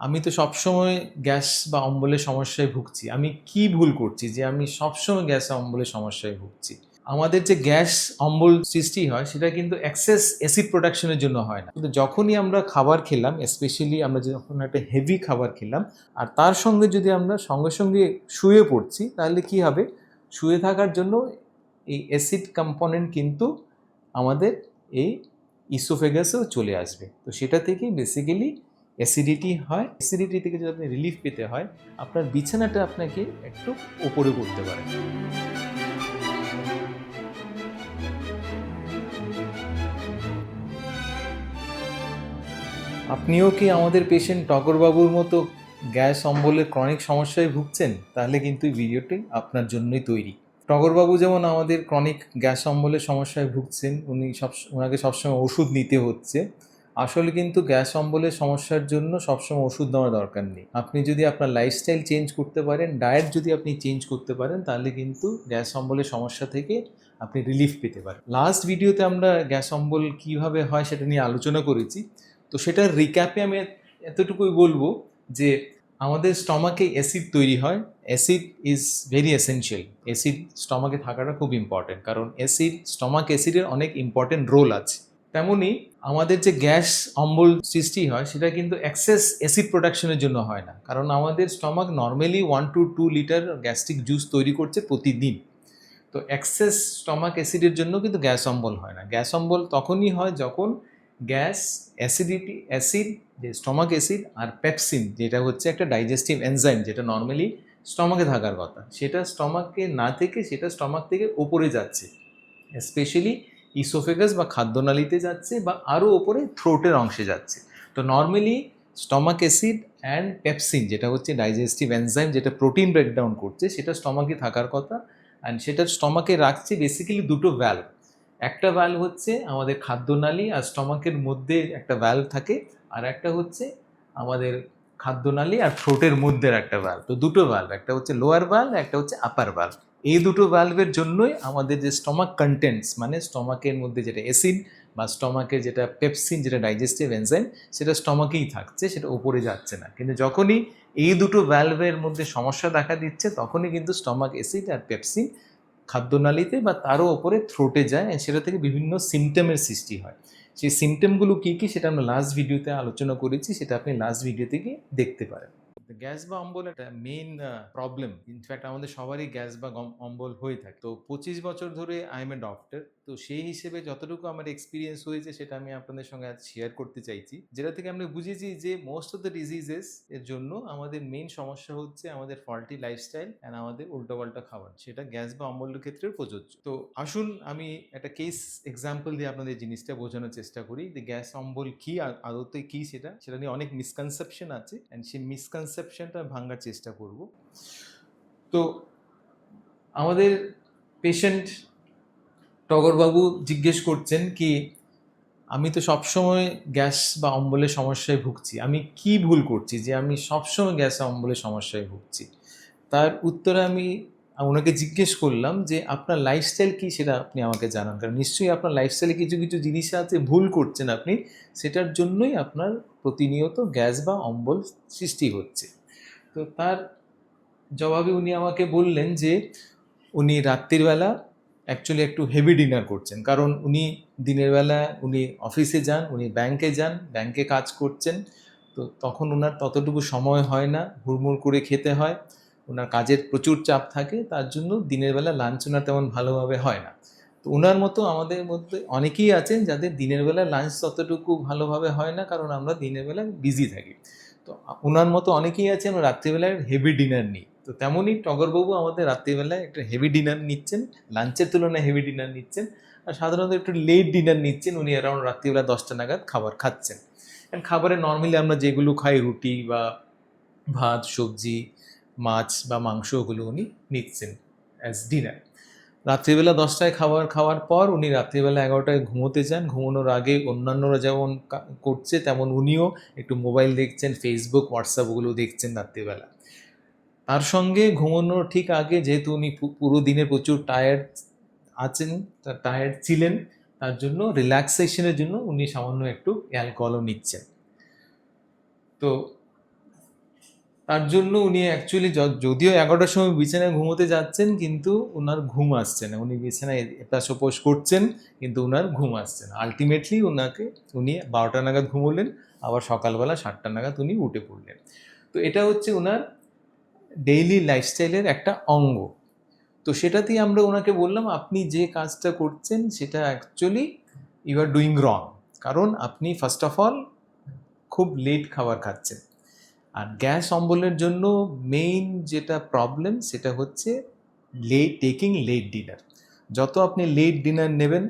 আমি তো সবসময় গ্যাস বা অম্বলের সমস্যায় ভুগছি। আমি কি ভুল করছি যে আমি সবসময় গ্যাস অম্বলের সমস্যায় ভুগছি? আমাদের যে গ্যাস অম্বল সৃষ্টি হয়, সেটা কিন্তু এক্সেস অ্যাসিড প্রোডাকশনের জন্য হয় না। কিন্তু যখনই আমরা খাবার খেলাম স্পেশালি আমরা যখন একটা হেভি খাবার খেলাম, আর তার সঙ্গে যদি আমরা সঙ্গে সঙ্গে শুয়ে পড়ছি, তাহলে কি হবে? শুয়ে থাকার জন্য এই অ্যাসিড কম্পোনেন্ট কিন্তু আমাদের এই ইসোফেগাসেও চলে আসবে। তো সেটা থেকেই বেসিক্যালি অ্যাসিডিটি হয় অ্যাসিডিটি থেকে যদি আপনি রিলিফ পেতে হয়, আপনার বিছানাটা আপনাকে একটু ওপরে করতে পারে। আপনিও কি আমাদের পেশেন্ট টগরবাবুর মতো গ্যাস, অম্বলের ক্রনিক সমস্যায় ভুগছেন? তাহলে কিন্তু এই ভিডিওটি আপনার জন্যই তৈরি। টগরবাবু যেমন আমাদের ক্রনিক গ্যাস, অম্বলের সমস্যায় ভুগছেন, উনি সব ওনাকে সবসময় ওষুধ নিতে হচ্ছে। আসলে কিন্তু গ্যাস অম্বলের সমস্যার জন্য সবসময় ওষুধ নেওয়ার দরকার নেই। আপনি যদি আপনার লাইফস্টাইল চেঞ্জ করতে পারেন ডায়েট যদি আপনি চেঞ্জ করতে পারেন, তাহলে কিন্তু গ্যাস অম্বলের সমস্যা থেকে আপনি রিলিফ পেতে পারেন। লাস্ট ভিডিওতে আমরা গ্যাস অম্বল কীভাবে হয় সেটা নিয়ে আলোচনা করেছি। তো সেটার রিক্যাপে আমি এতটুকুই বলব যে আমাদের স্টমাকে অ্যাসিড তৈরি হয়। Acid is very essential acid স্টমাকে থাকাটা খুব ইম্পর্টেন্ট কারণ অ্যাসিড স্টমাক অ্যাসিডের অনেক ইম্পর্টেন্ট রোল আছে। তেমনি আমাদের যে গ্যাস অম্বল সৃষ্টি হয়, সেটা কিন্তু এক্সেস অ্যাসিড প্রোডাকশনের জন্য হয় না। কারণ আমাদের stomach normally one two two litre gastric juice তৈরি করছে প্রতিদিন। তো এক্সেস স্টমাক অ্যাসিডের জন্য কিন্তু গ্যাস অম্বল হয় না। গ্যাস অম্বল তখনই হয় যখন গ্যাস অ্যাসিডিটি অ্যাসিড যে স্টমাক অ্যাসিড আর পেপসিন যেটা হচ্ছে একটা ডাইজেস্টিভ এনজাইম যেটা নর্মালি স্টমাকে থাকার কথা। সেটা স্টমাকে না থেকে, সেটা স্টমাক থেকে ওপরে যাচ্ছে। স্পেশালি ইসোফেগাস বা খাদ্যনালীতে যাচ্ছে বা আরও ওপরে থ্রোটের অংশে যাচ্ছে। তো normally stomach acid and pepsin যেটা হচ্ছে ডাইজেস্টিভ এনজাইম যেটা প্রোটিন ব্রেকডাউন করছে, সেটা স্টমাকে থাকার কথা অ্যান্ড সেটা স্টমাকে রাখছে বেসিক্যালি দুটো ভ্যালভ একটা ভ্যালভ হচ্ছে আমাদের খাদ্যনালী আর স্টমাকের মধ্যে একটা ভ্যালভ থাকে আর একটা হচ্ছে আমাদের খাদ্যনালী আর থ্রোটের মধ্যের একটা ভ্যালভ তো দুটো ভ্যালভ একটা হচ্ছে লোয়ার ভ্যালভ একটা হচ্ছে আপার ভ্যালভ এই দুটো ভ্যালভের জন্যই আমাদের যে স্টমাক কন্টেন্টস মানে স্টমাকের মধ্যে যেটা অ্যাসিড বা স্টমাকের যেটা পেপসিন যেটা ডাইজেস্টিভ এনজাইম সেটা স্টমাকেই থাকছে, সেটা উপরে যাচ্ছে না। কিন্তু যখনই এই দুটো ভ্যালভের মধ্যে সমস্যা দেখা দিচ্ছে, তখনই কিন্তু স্টমাক অ্যাসিড আর পেপসিন খাদ্যনালীতে বা তারও ওপরে থ্রোটে যায় সেটা থেকে বিভিন্ন সিমটমের সৃষ্টি হয়। সেই সিমটমগুলো কী কী, সেটা আমরা লাস্ট ভিডিওতে আলোচনা করেছি, সেটা আপনি লাস্ট ভিডিও থেকে দেখতে পারেন। গ্যাস বা অম্বল একটা মেইন প্রবলেম ইনফ্যাক্ট আমাদের সবারই গ্যাস বা অম্বল হয়ে থাকে। তো পঁচিশ বছর ধরে আই এম এ ডক্টর তো সেই হিসেবে যতটুকু আমার এক্সপিরিয়েন্স হয়েছে সেটা আমি আপনাদের সঙ্গে আজ শেয়ার করতে চাইছি। যেটা থেকে আমরা বুঝেছি যে মোস্ট অফ দ্য ডিজিজেস এর জন্য আমাদের মেইন সমস্যা হচ্ছে আমাদের ফল্টি লাইফস্টাইল অ্যান্ড আমাদের উল্টোপাল্টা খাবার। সেটা গ্যাস বা অম্বলের ক্ষেত্রেও প্রযোজ্য। তো আসুন আমি একটা কেস এক্সাম্পল দিয়ে আপনাদের জিনিসটা বোঝানোর চেষ্টা করি যে গ্যাস অম্বল কি আদতে কি সেটা? সেটা নিয়ে অনেক মিসকনসেপশন আছে অ্যান্ড সেই মিসকনসেপশনটা ভাঙার চেষ্টা করব। তো আমাদের পেশেন্ট টগরবাবু জিজ্ঞেস করছেন কি, আমি তো সবসময় গ্যাস বা অম্বলের সমস্যায় ভুগছি। আমি কি ভুল করছি যে আমি সবসময় গ্যাস অম্বলের সমস্যায় ভুগছি? তার উত্তরে আমি ওনাকে জিজ্ঞেস করলাম যে, আপনার লাইফস্টাইল কী? সেটা আপনি আমাকে জানান। কারণ নিশ্চয়ই আপনার লাইফস্টাইলে কিছু কিছু জিনিস আছে, ভুল করছেন আপনি, সেটার জন্যই আপনার প্রতিনিয়ত গ্যাস বা অম্বল সৃষ্টি হচ্ছে। তো তার জবাবে উনি আমাকে বললেন যে, উনি রাত্রিবেলা অ্যাকচুয়ালি একটু হেভি ডিনার করছেন। কারণ উনি দিনের বেলা উনি অফিসে যান, উনি ব্যাংকে যান ব্যাংকে কাজ করছেন। তো তখন ওনার ততটুকু সময় হয় না, হুড়মুড় করে খেতে হয়। ওনার কাজের প্রচুর চাপ থাকে, তার জন্য দিনের বেলা লাঞ্চ ওনার তেমন ভালোভাবে হয় না। তো ওনার মতো আমাদের মধ্যে অনেকেই আছেন যাদের দিনের বেলা লাঞ্চ ততটুকু ভালোভাবে হয় না, কারণ আমরা দিনের বেলা বিজি থাকি। তো ওনার মতো অনেকেই আছেন রাত্রিবেলায় হেভি ডিনার নিই। তো তেমনই টগরবাবু আমাদের রাত্রিবেলায় একটা হেভি ডিনার নিচ্ছেন লাঞ্চের তুলনায় হেভি ডিনার নিচ্ছেন, আর সাধারণত একটু লেট ডিনার নিচ্ছেন, উনি অ্যারাউন্ড রাত্রিবেলা দশটা নাগাদ খাবার খাচ্ছেন। And খাবারে নর্মালি আমরা যেগুলো খাই, রুটি বা ভাত, সবজি, মাছ বা মাংস, ওগুলো উনি নিচ্ছেন অ্যাজ ডিনার রাত্রিবেলা দশটায় খাবার খাওয়ার পর উনি রাত্রিবেলা এগারোটায় ঘুমোতে যান। ঘুমানোর আগে অন্যান্যরা যেমন করছে, তেমন উনিও একটু মোবাইল দেখছেন ফেসবুক হোয়াটসঅ্যাপ ওগুলো দেখছেন রাত্রিবেলা। তার সঙ্গে ঘুমানোর ঠিক আগে যেহেতু উনি পুরো দিনে প্রচুর টায়ার্ড আছেন টায়ার্ড ছিলেন, তার জন্য রিল্যাক্সেশনের জন্য উনি সামান্য একটু অ্যালকোহলও নিচ্ছেন। তো তার জন্য উনি অ্যাকচুয়ালি যদিও এগারোটার সময় বিছানায় ঘুমোতে যাচ্ছেন, কিন্তু ওনার ঘুম আসছে না। উনি বিছানায় এটা ওপোস করছেন, কিন্তু ওনার ঘুম আসছে না। আলটিমেটলি ওনাকে উনি বারোটা নাগাদ ঘুমোলেন, আবার সকালবেলা সাতটা নাগাদ উনি উঠে পড়লেন। তো এটা হচ্ছে ওনার ডেইলি লাইফস্টাইলের একটা অঙ্গ। তো সেটাতেই আমরা ওনাকে বললাম, আপনি যে কাজটা করছেন, সেটা actually you are doing wrong কারণ আপনি ফার্স্ট অফ অল খুব লেট খাবার খাচ্ছেন। আর গ্যাস অম্বলের জন্য মেইন যেটা প্রবলেম সেটা হচ্ছে লেট টেকিং লেট ডিনার যত আপনি লেট ডিনার নেবেন,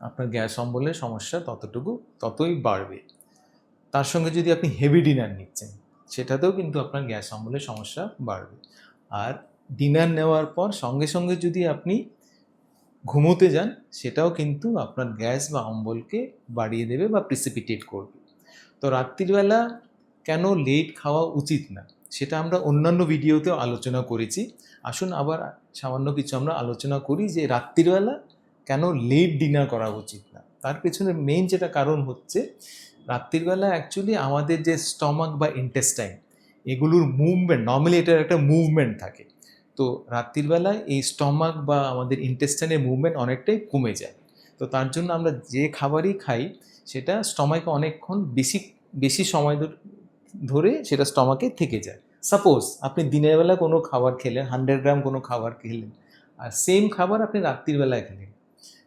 আপনার গ্যাস অম্বলের সমস্যা ততটুকু, ততই বাড়বে। তার সঙ্গে যদি আপনি হেভি ডিনার নিচ্ছেন সেটাতেও কিন্তু আপনার গ্যাস অম্বলের সমস্যা বাড়বে। আর ডিনার নেওয়ার পর সঙ্গে সঙ্গে যদি আপনি ঘুমোতে যান, সেটাও কিন্তু আপনার গ্যাস বা অম্বলকে বাড়িয়ে দেবে বা প্রিসিপিটেট করবে। তো রাত্রিবেলা কেন লেট খাওয়া উচিত না? সেটা আমরা অন্যান্য ভিডিওতেও আলোচনা করেছি। আসুন আবার সামান্য কিছু আমরা আলোচনা করি যে রাত্রিবেলা কেন লেট ডিনার করা উচিত না? তার পেছনে মেইন যেটা কারণ হচ্ছে রাত্রিবেলা অ্যাকচুয়ালি আমাদের যে স্টমাক বা ইন্টেস্টাইন এগুলোর মুভমেন্ট নর্মালি এটার একটা মুভমেন্ট থাকে। তো রাত্রিবেলা এই স্টমাক বা আমাদের ইন্টেস্টাইনের মুভমেন্ট অনেকটাই কমে যায়। তো তার জন্য আমরা যে খাবারই খাই, সেটা স্টমাকে অনেকক্ষণ বেশি বেশি সময় ধরে ধরে সেটা স্টমাকে থেকে যায়। সাপোজ আপনি দিনের বেলা কোনো খাবার খেলেন হান্ড্রেড গ্রাম কোনো খাবার খেলেন, আর সেম খাবার আপনি রাত্রির বেলায় খেলেন।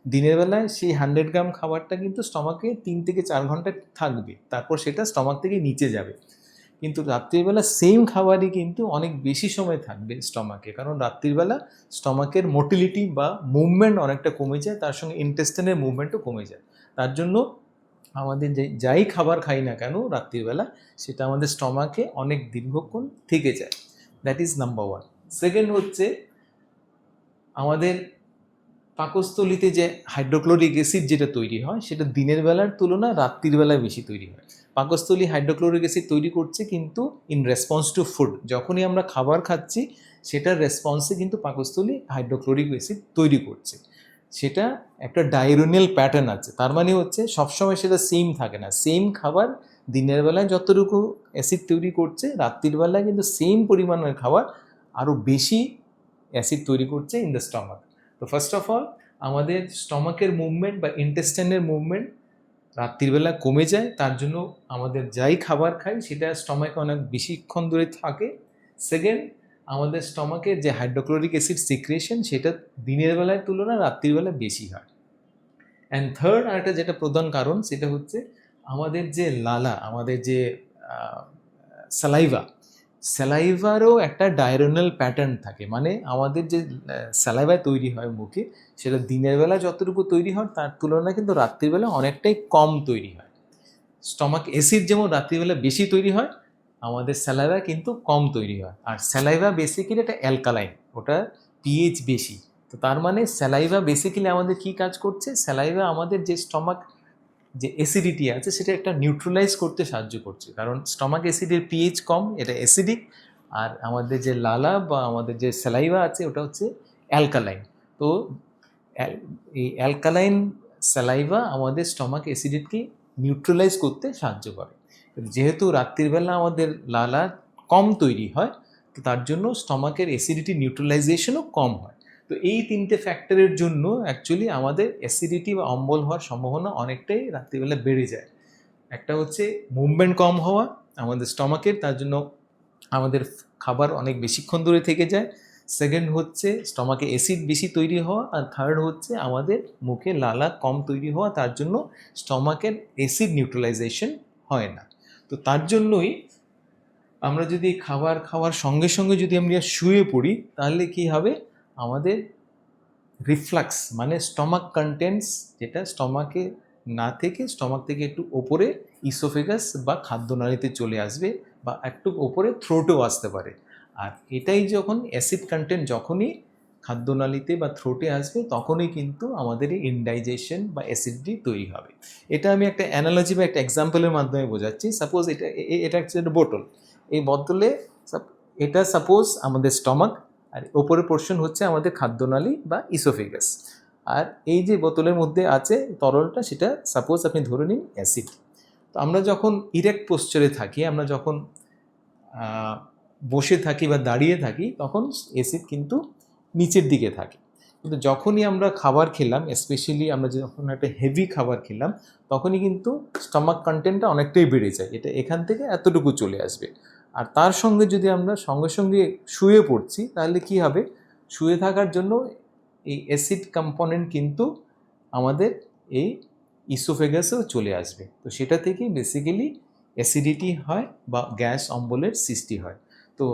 দিনের বেলায় সেই হান্ড্রেড গ্রাম খাবারটা কিন্তু স্টমাকে তিন থেকে চার ঘণ্টা থাকবে। তারপর সেটা স্টমাক থেকে নিচে যাবে। কিন্তু রাত্রিবেলা সেম খাবারই কিন্তু অনেক বেশি সময় থাকবে স্টমাকে। কারণ রাত্রিবেলা স্টমাকের মোটিলিটি বা মুভমেন্ট অনেকটা কমে যায়, তার সঙ্গে ইন্টেস্টেনের মুভমেন্টও কমে যায়। তার জন্য আমাদের যে, যাই খাবার খাই না কেন রাত্রিবেলা, সেটা আমাদের স্টমাকে অনেক দীর্ঘক্ষণ থেকে যায়। That is number one second হচ্ছে আমাদের পাকস্থলিতে যে হাইড্রোক্লোরিক অ্যাসিড যেটা তৈরি হয়, সেটা দিনের বেলার তুলনায় রাত্রির বেলায় বেশি তৈরি হয়। পাকস্থলী হাইড্রোক্লোরিক অ্যাসিড তৈরি করছে কিন্তু ইন রেসপন্স টু ফুড যখনই আমরা খাবার খাচ্ছি, সেটার রেসপন্সে কিন্তু পাকস্থলী হাইড্রোক্লোরিক অ্যাসিড তৈরি করছে। সেটা একটা ডায়রোনিয়াল প্যাটার্ন আছে। তার মানে হচ্ছে সবসময় সেটা সেম থাকে না। সেম খাবার দিনের বেলায় যতটুকু অ্যাসিড তৈরি করছে, রাত্রির বেলায় কিন্তু সেম পরিমাণের খাবার আরও বেশি অ্যাসিড তৈরি করছে ইন দ্য স্টমাক তো ফার্স্ট অফ অল আমাদের স্টমাকের মুভমেন্ট বা ইন্টেস্টাইনের মুভমেন্ট রাত্রিবেলা কমে যায়, তার জন্য আমাদের যাই খাবার খাই সেটা স্টমাকে অনেক বেশিক্ষণ ধরে থাকে। সেকেন্ড আমাদের স্টমাকের যে হাইড্রোক্লোরিক অ্যাসিড সিক্রেশন সেটা দিনের বেলায় তুলনায় রাত্রির বেলায় বেশি হয়। অ্যান্ড থার্ড আরেকটা যেটা প্রধান কারণ সেটা হচ্ছে আমাদের যে লালা, আমাদের যে স্যালাইভা স্যালাইভারও একটা ডায়রোনাল প্যাটার্ন থাকে। মানে আমাদের যে স্যালাইভা তৈরি হয় মুখে, সেটা দিনের বেলা যতটুকু তৈরি হয়, তার তুলনায় কিন্তু রাত্রিবেলা অনেকটাই কম তৈরি হয়। স্টমাক অ্যাসিড যেমন রাত্রিবেলা বেশি তৈরি হয়, আমাদের স্যালাইভা কিন্তু কম তৈরি হয়। আর স্যালাইভা বেসিক্যালি একটা অ্যালকালাইন ওটা পিএইচ বেশি। তো তার মানে স্যালাইভা বেসিক্যালি আমাদের কি কাজ করছে? স্যালাইভা আমাদের যে স্টমাক যে অ্যাসিডিটি আছে, সেটা একটা নিউট্রালাইজ করতে সাহায্য করছে। কারণ স্টমাক অ্যাসিডের পিএইচ কম, এটা অ্যাসিডিক আর আমাদের যে লালা বা আমাদের যে স্যালাইভা আছে, ওটা হচ্ছে অ্যালকালাইন তো এই অ্যালকালাইন স্যালাইভা আমাদের স্টমাক অ্যাসিডিটকে নিউট্রালাইজ করতে সাহায্য করে। যেহেতু রাত্রিবেলা আমাদের লালা কম তৈরি হয় তার জন্য স্টমাকের অ্যাসিডিটি নিউট্রালাইজেশনও কম হয়। তো এই তিনটে ফ্যাক্টরের জন্য অ্যাকচুয়ালি আমাদের অ্যাসিডিটি বা অম্বল হওয়ার সম্ভাবনা অনেকটাই রাত্রিবেলা বেড়ে যায়। একটা হচ্ছে মুভমেন্ট কম হওয়া, আমাদের স্টমাকের তার জন্য আমাদের খাবার অনেক বেশিক্ষণ ধরে থেকে যায়। সেকেন্ড হচ্ছে স্টমাকে অ্যাসিড বেশি তৈরি হওয়া আর থার্ড হচ্ছে আমাদের মুখে লালা কম তৈরি হওয়া, তার জন্য স্টমাকের অ্যাসিড নিউট্রালাইজেশন হয় না। তো তার জন্যই আমরা যদি খাবার খাওয়ার সঙ্গে সঙ্গে যদি আমরা শুয়ে পড়ি, তাহলে কি হবে? আমাদের রিফ্লাক্স মানে স্টমাক কন্টেন্টস যেটা স্টমাকে না থেকে স্টমাক থেকে একটু ওপরে ইসোফেগাস বা খাদ্যনালীতে চলে আসবে বা একটু ওপরে থ্রোটেও আসতে পারে। আর এটাই যখন অ্যাসিড কন্টেন্ট যখনই খাদ্যনালীতে বা থ্রোটে আসবে তখনই কিন্তু আমাদের ইনডাইজেশন বা অ্যাসিডিটি তৈরি হবে। এটা আমি একটা অ্যানালজি বা একটা এক্সাম্পলের মাধ্যমে বোঝাচ্ছি। সাপোজ এটা এটা হচ্ছে একটা বোতল। এই বোতলে, এটা সাপোজ আমাদের স্টমাক আর ওপরের পোর্শন হচ্ছে আমাদের খাদ্যনালী বা ইসোফেগাস আর এই যে বোতলের মধ্যে আছে তরলটা, সেটা সাপোজ আপনি ধরে নিন অ্যাসিড তো আমরা যখন ইরেক্ট পোস্চারে থাকি, আমরা যখন বসে থাকি বা দাঁড়িয়ে থাকি, তখন অ্যাসিড কিন্তু নিচের দিকে থাকে। কিন্তু যখনই আমরা খাবার খেলাম স্পেশালি আমরা যখন একটা হেভি খাবার খেলাম, তখনই কিন্তু স্টমাক কন্টেন্টটা অনেকটাই বেড়ে যায়। এটা এখান থেকে এতটুকু চলে আসবে। আর তার সঙ্গে যদি আমরা সঙ্গে সঙ্গে শুয়ে পড়ছি, তাহলে কি হবে? শুয়ে থাকার জন্য এই অ্যাসিড কম্পোনেন্ট কিন্তু আমাদের এই ইসোফেগাসেও চলে আসবে। তো সেটা থেকেই বেসিক্যালি অ্যাসিডিটি হয় বা গ্যাস অম্বলের সৃষ্টি হয়। তো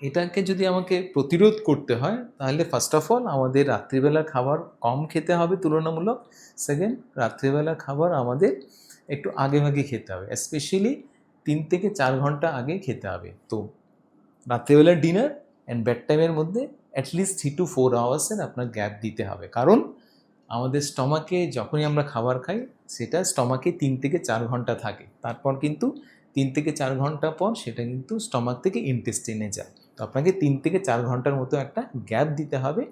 এটাকে যদি আমাকে প্রতিরোধ করতে হয়, তাহলে ফার্স্ট অফ অল আমাদের রাত্রিবেলা খাবার কম খেতে হবে তুলনামূলক। সেকেন্ড রাত্রিবেলা খাবার আমাদের একটু আগে ভাগে খেতে হবে। স্পেশালি তিন থেকে চার ঘণ্টা আগে খেতে হবে। তো রাত্রিবেলার ডিনার অ্যান্ড বেড টাইমের মধ্যে at least three two four আওয়ার্সের আপনার গ্যাপ দিতে হবে। কারণ আমাদের স্টমাকে যখনই আমরা খাবার খাই, সেটা স্টমাকে তিন থেকে চার ঘণ্টা থাকে। তারপর কিন্তু তিন থেকে চার ঘণ্টা পর সেটা কিন্তু স্টমাক থেকে ইন্টেস্টিনে যায়। তো আপনাকে তিন থেকে চার ঘণ্টার মতো একটা গ্যাপ দিতে হবে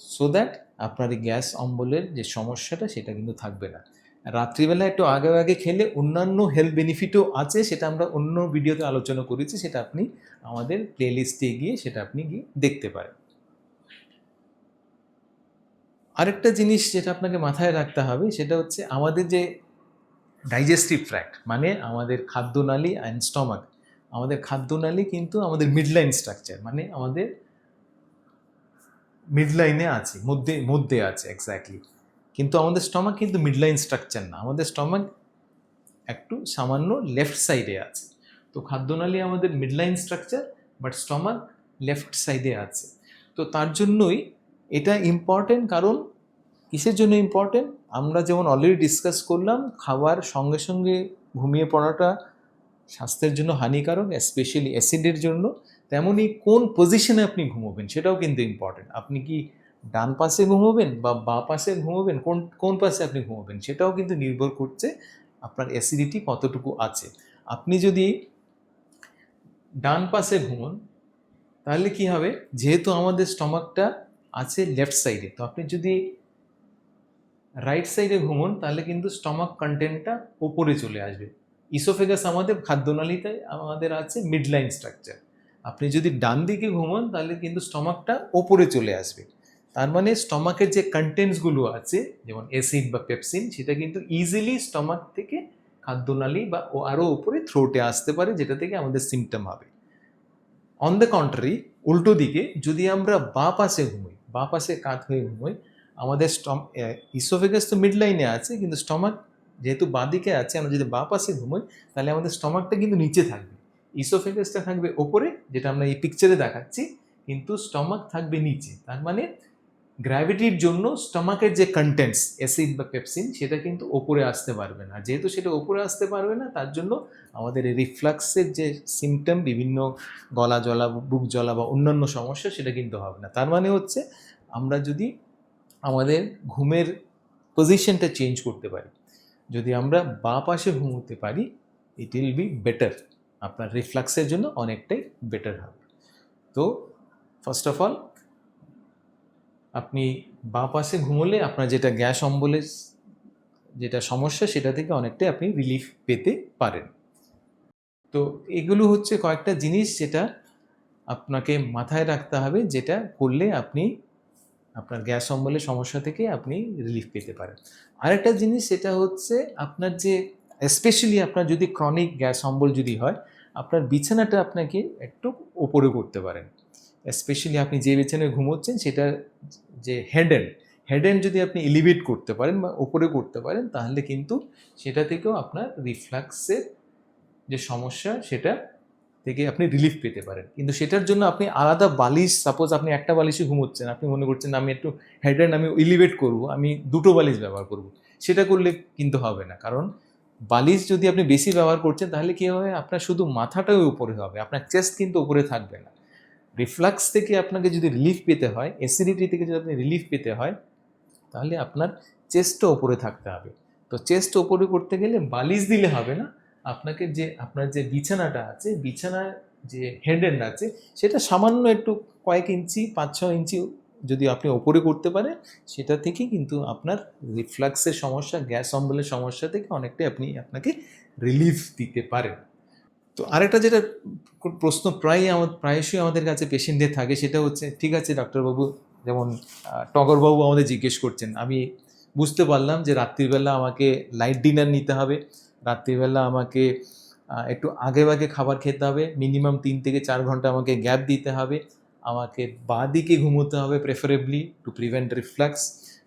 সো দ্যাট আপনার গ্যাস অম্বলের যে সমস্যাটা, সেটা কিন্তু থাকবে না। রাত্রিবেলা একটু আগে আগে খেলে অন্যান্য হেলথ বেনিফিটও আছে, সেটা আমরা অন্য ভিডিওতে আলোচনা করেছি, সেটা আপনি আমাদের প্লেলিস্টে গিয়ে সেটা আপনি গিয়ে দেখতে পারেন। আরেকটা জিনিস যেটা আপনাকে মাথায় রাখতে হবে, সেটা হচ্ছে আমাদের যে ডাইজেস্টিভ ট্র্যাক্ট মানে আমাদের খাদ্যনালী অ্যান্ড স্টমাক আমাদের খাদ্যনালী কিন্তু আমাদের মিডলাইন স্ট্রাকচার মানে আমাদের মিডলাইনে আছে, মধ্যে মধ্যে আছে এক্স্যাক্টলি কিন্তু আমাদের স্টমাক কিন্তু মিডলাইন স্ট্রাকচার না। আমাদের স্টমাক একটু সামান্য লেফট সাইডে আছে। তো খাদ্যনালী আমাদের midline structure but stomach left সাইডে আছে। তো তার জন্যই এটা ইম্পর্টেন্ট কারণ কিসের জন্য ইম্পর্টেন্ট আমরা যেমন অলরেডি ডিসকাস করলাম, খাবার সঙ্গে সঙ্গে ঘুমিয়ে পড়াটা স্বাস্থ্যের জন্য হানিকারক স্পেশালি অ্যাসিডের জন্য। তেমনই কোন পজিশনে আপনি ঘুমোবেন সেটাও কিন্তু ইম্পর্টেন্ট আপনি কি ডান পাশে ঘুমোবেন বা বা পাশে ঘুমোবেন, কোন কোন পাশে আপনি ঘুমোবেন সেটাও কিন্তু নির্ভর করছে আপনার অ্যাসিডিটি কতটুকু আছে। আপনি যদি ডান পাশে ঘুমোন, তাহলে কি হবে? যেহেতু আমাদের স্টমাকটা আছে লেফট সাইডে তো আপনি যদি রাইট সাইডে ঘুমোন, তাহলে কিন্তু স্টমাক কন্টেন্টটা ওপরে চলে আসবে। ইসোফেগাস আমাদের খাদ্যনালীতে আমাদের আছে মিডলাইন স্ট্রাকচার আপনি যদি ডান দিকে ঘুমোন, তাহলে কিন্তু স্টমাকটা ওপরে চলে আসবে। তার মানে স্টমাকের যে কন্টেন্টসগুলো আছে, যেমন অ্যাসিড বা পেপসিন সেটা কিন্তু ইজিলি স্টমাক থেকে খাদ্যনালী বা ও আরও উপরে থ্রোটে আসতে পারে, যেটা থেকে আমাদের সিমটম হবে। অন দ্য কন্ট্রারি উল্টো দিকে যদি আমরা বা পাশে ঘুমোই, বা পাশে কাত হয়ে ঘুমোই, আমাদের স্টম ইসোফেগাস তো মিড লাইনে আছে, কিন্তু স্টমাক যেহেতু বাঁ দিকে আছে, আমরা যদি বা পাশে ঘুমোই, তাহলে আমাদের স্টমাকটা কিন্তু নিচে থাকবে। ইসোফেগাসটা থাকবে ওপরে, যেটা আমরা এই পিকচারে দেখাচ্ছি, কিন্তু স্টমাক থাকবে নিচে। তার মানে গ্র্যাভিটির জন্য স্টমাকের যে কন্টেন্টস অ্যাসিড বা পেপসিন সেটা কিন্তু ওপরে আসতে পারবে না। যেহেতু সেটা ওপরে আসতে পারবে না, তার জন্য আমাদের রিফ্লাক্সের যে সিমটম বিভিন্ন গলা জ্বলা, বুক জ্বলা বা অন্যান্য সমস্যা, সেটা কিন্তু হবে না। তার মানে হচ্ছে, আমরা যদি আমাদের ঘুমের পজিশনটা চেঞ্জ করতে পারি, যদি আমরা বা পাশে ঘুমোতে পারি ইট উইল বি বেটার আপনার রিফ্লাক্সের জন্য অনেকটাই বেটার হবে। তো ফার্স্ট অফ অল আপনি বাঁ পাশে ঘুমোলে আপনার যেটা গ্যাস অম্বলের যেটা সমস্যা সেটা থেকে অনেকটাই আপনি রিলিফ পেতে পারেন। তো এগুলো হচ্ছে কয়েকটা জিনিস যেটা আপনাকে মাথায় রাখতে হবে, যেটা করলে আপনি আপনার গ্যাস অম্বলের সমস্যা থেকে আপনি রিলিফ পেতে পারেন। আরেকটা জিনিস সেটা হচ্ছে আপনার যে স্পেশালি আপনার যদি ক্রনিক গ্যাস অম্বল যদি হয়, আপনার বিছানাটা আপনাকে একটু ওপরে করতে পারেন। স্পেশালি আপনি যে বিছানায় ঘুমোচ্ছেন সেটা যে হেডেন হেডেন যদি আপনি এলিভেট করতে পারেন বা ওপরে করতে পারেন, তাহলে কিন্তু সেটা থেকেও আপনার রিফ্লাক্সের যে সমস্যা, সেটা থেকে আপনি রিলিফ পেতে পারেন। কিন্তু সেটার জন্য আপনি আলাদা বালিশ সাপোজ আপনি একটা বালিশে ঘুমোচ্ছেন, আপনি মনে করছেন আমি একটু হেডেন আমি এলিভেট করব, আমি দুটো বালিশ ব্যবহার করব, সেটা করলে কিন্তু হবে না। কারণ বালিশ যদি আপনি বেশি ব্যবহার করছেন, তাহলে কী হবে? আপনার শুধু মাথাটাই উপরে হবে, আপনার চেস্ট কিন্তু উপরে থাকবে না। রিফ্লাক্স থেকে আপনাকে যদি রিলিফ পেতে হয় অ্যাসিডিটি থেকে যদি আপনি রিলিফ পেতে হয়, তাহলে আপনার চেস্টও ওপরে থাকতে হবে। তো চেস্ট ওপরে করতে গেলে বালিশ দিলে হবে না। আপনাকে যে, আপনার যে বিছানাটা আছে, বিছানার যে হেডেন্ড আছে, সেটা সামান্য একটু কয়েক ইঞ্চি, পাঁচ ছ ইঞ্চি যদি আপনি ওপরে করতে পারেন, সেটা থেকে কিন্তু আপনার রিফ্লাক্সের সমস্যা, গ্যাস অম্বলের সমস্যা থেকে অনেকটাই আপনি আপনাকে রিলিফ দিতে পারেন। তো আরেকটা যেটা প্রশ্ন প্রায়ই আমার প্রায়শই আমাদের কাছে পেশেন্টদের থাকে সেটা হচ্ছে, ঠিক আছে ডাক্তারবাবু, যেমন টগরবাবু আমাদের জিজ্ঞেস করছেন। আমি বুঝতে পারলাম যে রাত্রিবেলা আমাকে লাইট ডিনার নিতে হবে, রাত্রিবেলা আমাকে একটু আগে আগে খাবার খেতে হবে মিনিমাম তিন থেকে চার ঘণ্টা আমাকে গ্যাপ দিতে হবে, আমাকে বাঁ দিকে ঘুমোতে হবে প্রেফারেবলি টু প্রিভেন্ট রিফ্লাক্স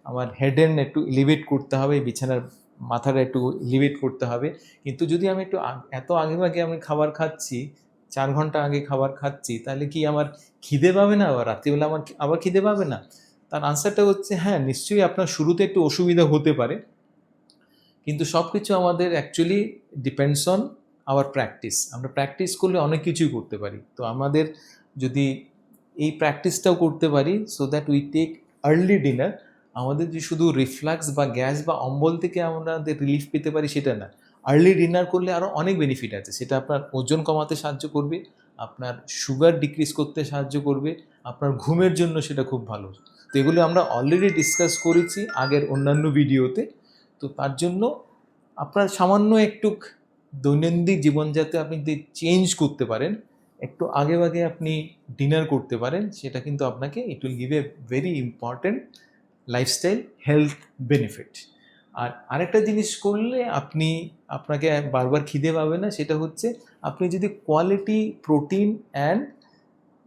আমার হেড এন্ড একটু এলিভেট করতে হবে, বিছানার মাথাটা একটু লিমিট করতে হবে। কিন্তু যদি আমি একটু এত আগে আগে আমি খাবার খাচ্ছি, চার ঘণ্টা আগে খাবার খাচ্ছি, তাহলে কি আমার খিদে পাবে না? আবার রাত্রিবেলা আমার আবার খিদে পাবে না? তার আনসারটা হচ্ছে হ্যাঁ নিশ্চয়ই আপনার শুরুতে একটু অসুবিধা হতে পারে। কিন্তু সব কিছু আমাদের actually depends on our practice আমরা প্র্যাকটিস করলে অনেক কিছুই করতে পারি। তো আমাদের যদি এই প্র্যাকটিসটাও করতে পারি so that we take early dinner আমাদের যে শুধু রিফ্লাক্স বা গ্যাস বা অম্বল থেকে আমাদের রিলিফ পেতে পারি সেটা না। আর্লি ডিনার করলে আরও অনেক বেনিফিট আছে। সেটা আপনার ওজন কমাতে সাহায্য করবে, আপনার সুগার ডিক্রিজ করতে সাহায্য করবে, আপনার ঘুমের জন্য সেটা খুব ভালো। তো এগুলো আমরা অলরেডি ডিসকাস করেছি আগের অন্যান্য ভিডিওতে তো। তার জন্য আপনার সামান্য একটু দৈনন্দিন জীবনযাত্রা আপনি যদি চেঞ্জ করতে পারেন, একটু আগে আগে আপনি ডিনার করতে পারেন, সেটা কিন্তু আপনাকে it will give a very important lifestyle health benefit আর আরেকটা জিনিস করলে আপনি আপনাকে বারবার খিদে পাবে না, সেটা হচ্ছে আপনি যদি quality protein and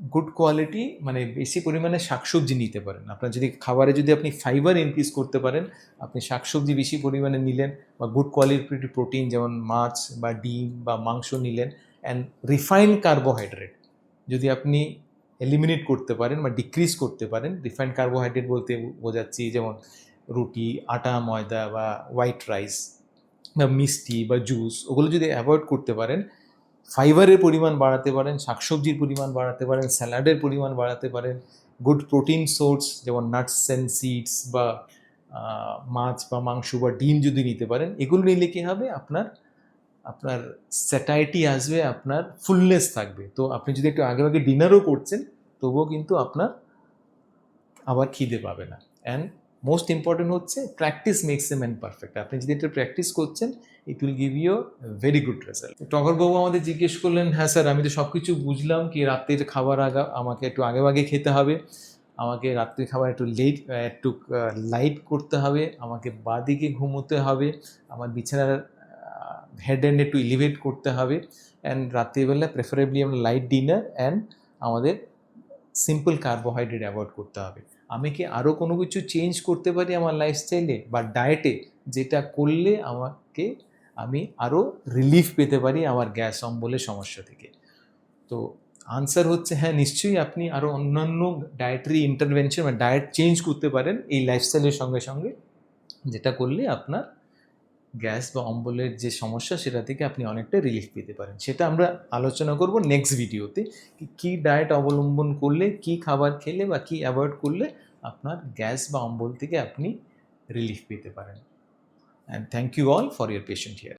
good quality মানে বেশি পরিমাণে শাকসবজি নিতে পারেন। আপনার যদি খাবারে যদি আপনি ফাইবার ইনক্রিজ করতে পারেন, আপনি শাকসবজি বেশি পরিমাণে নিলেন বা গুড কোয়ালিটি প্রোটিন যেমন মাছ বা ডিম বা মাংস নিলেন অ্যান্ড রিফাইন্ড কার্বোহাইড্রেট যদি আপনি এলিমিনেট করতে পারেন বা ডিক্রিজ করতে পারেন। রিফাইন্ড কার্বোহাইড্রেট বলতে বোঝাচ্ছি, যেমন রুটি, আটা, ময়দা বা হোয়াইট রাইস বা মিষ্টি বা জুস ওগুলো যদি অ্যাভয়েড করতে পারেন ফাইবারের পরিমাণ বাড়াতে পারেন, শাকসবজির পরিমাণ বাড়াতে পারেন স্যালাডের পরিমাণ বাড়াতে পারেন গুড প্রোটিন সোর্স যেমন নাটস অ্যান্ড সিডস বা মাছ বা মাংস বা ডিম যদি নিতে পারেন, এগুলো নিলে কী হবে? আপনার আপনার স্যাটাইটি আসবে, আপনার ফুলনেস থাকবে। তো আপনি যদি একটু আগে আগে ডিনারও করছেন, তবুও কিন্তু আপনার আবার খিদে পাবে না। অ্যান্ড মোস্ট ইম্পর্টেন্ট হচ্ছে practice makes a man perfect আপনি যদি এটা প্র্যাকটিস করছেন it will give you very good result টগরবাবু আমাদের জিজ্ঞেস করলেন হ্যাঁ স্যার, আমি তো সব কিছু বুঝলাম কি রাত্রির খাবার আগা, আমাকে একটু আগে আগে খেতে হবে। আমাকে রাত্রির খাবার একটু লেট একটু লাইট করতে হবে। আমাকে বাদিকে ঘুমোতে হবে। আমার বিছানার হেড এন্ড একটু ইলিভেট করতে হবে অ্যান্ড রাত্রিবেলা প্রেফারেবলি আমরা লাইট ডিনার অ্যান্ড আমাদের সিম্পল কার্বোহাইড্রেট অ্যাভয়েড করতে হবে। আমি কি আরও কোনো কিছু চেঞ্জ করতে পারি আমার লাইফস্টাইলে বা ডায়েটে যেটা করলে আমাকে আমি আরও রিলিফ পেতে পারি আমার গ্যাস অম্বলের সমস্যা থেকে। তো আনসার হচ্ছে হ্যাঁ নিশ্চয়ই আপনি আরও অন্যান্য ডায়েটারি ইন্টারভেনশন বা ডায়েট চেঞ্জ করতে পারেন এই লাইফস্টাইলের সঙ্গে সঙ্গে। যেটা করলে আপনার গ্যাস বা অম্বলের যে সমস্যা, সেটা থেকে আপনি অনেকটা রিলিফ পেতে পারেন। সেটা আমরা আলোচনা করব নেক্সট ভিডিওতে কি ডায়েট অবলম্বন করলে, কি খাবার খেলে বা কি অ্যাভয়েড করলে আপনার গ্যাস বা অম্বল থেকে আপনি রিলিফ পেতে পারেন। And thank you all for your patient here